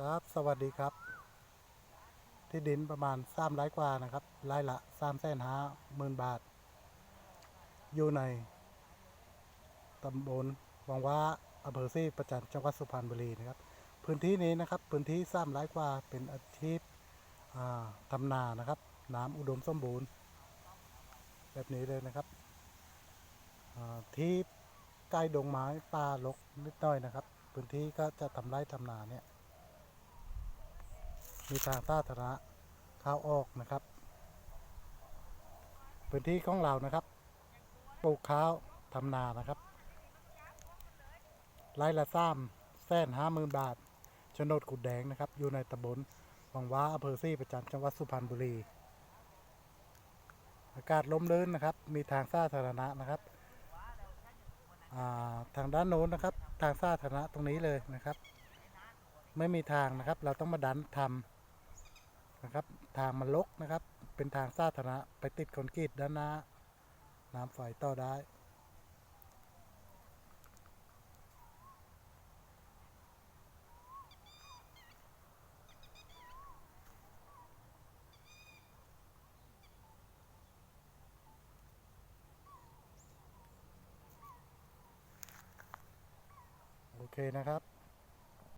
ครับสวัสดีครับ ที่ดินประมาณสามไร่กว่านะครับไร่ละสามแสนห้าหมื่นบาท อยู่ในตำบลวังว่าอำเภอซีประจันจังหวัดสุพรรณบุรีนะครับ พื้นที่นี้นะครับ พื้นที่สามไร่กว่าเป็นอาชีพทำนานะครับ น้ำอุดมสมบูรณ์ แบบนี้เลยนะครับที่ใกล้ดงไม้ป่ารกนิดหน่อยนะครับ พื้นที่ก็จะทำไร่ทำนาเนี่ย มีทางสาธารณะเข้าออกนะครับ พื้นที่ของเรานะครับปลูกข้าวทำนานะครับไร่ละซ้ำแสนห้าหมื่นบาทโฉนดกุดแดงนะครับ อยู่ในตำบลวังว้าอำเภอซี่ประจันจังหวัดสุพรรณบุรี อากาศลมลื่นนะครับ มีทางสาธารณะนะครับาทางด้านโน้นนะครับ ทางสาธารณะตรงนี้เลยนะครับ ไม่มีทางนะครับ เราต้องมาดันทำ นะครับ ทางมันลกนะครับ เป็นทางสาธารณะไปติดคอนกรีตด้านหน้า น้ำไฟต่อได้ โอเคนะครับ